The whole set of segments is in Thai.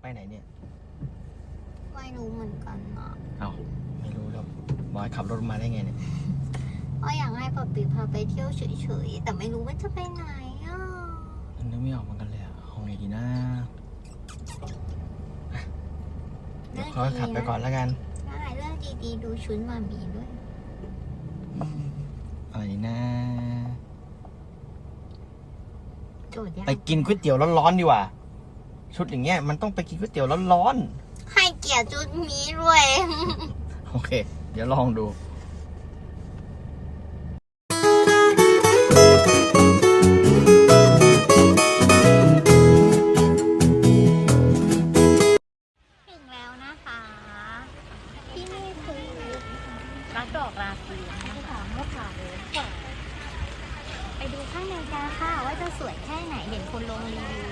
ไปไหนเนี่ย ไม่รู้เหมือนกันนะเอาไม่รู้แล้วบอยขับรถมาได้ไงเนี่ย ก็อยากให้ป๊าปีพาไปเที่ยวเฉยๆ แต่ไม่รู้ว่าจะไปไหนอะมันนึกไม่ออกเหมือนกันเลยอะเอาไงดีนะอะเดี๋ยวขอขับไปก่อนแล้วกัน ได้เรื่องดีๆดูชุดมามีด้วย อะไรดีนะ โจทย์ยากไปกินก๋วยเตี๋ยวร้อนๆดีกว่า ชุดอย่างเงี้ยมันต้องไปกินก๋วยเตี๋ยวร้อนให้เกียรติชุดมีด้วย ๆ โอเค เดี๋ยวลองดู ถึงแล้วนะคะ ที่นี่คือรักดอกราศีนะคะเมื่อผ่านเลยไปดูข้างในกันค่ะ ว่าจะสวยแค่ไหนเห็นคนลงรีวิว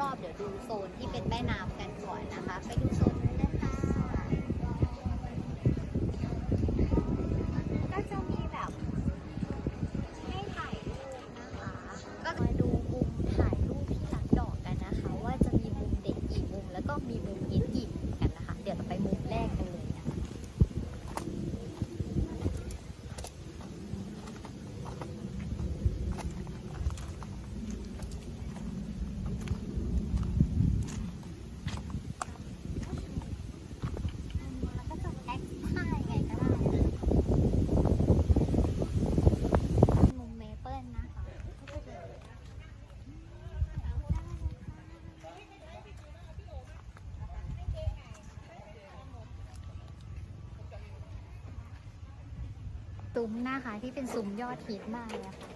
รอบๆ เดี๋ยวดูโซนที่เป็นแม่น้ำกันก่อนนะคะ ไปดูโซนนู้นนะคะก็จะมีแบบให้ถ่ายรูปนะคะ ก็มาดูมุมถ่ายรูปที่รักดอกกันนะคะ ว่าจะมีมุมเด็กกี่มุมแล้วก็มีมุมยินกี่มุมกันนะคะ เดี๋ยวเราไปมุมแรกกันเลยนะคะ แล้วก็จะแอคท่ายังไงก็ได้นะคะมุมเมเปิลนะคะ ซุ้มนะคะที่เป็นซุ้มยอดฮิตมากเลยอะค่ะ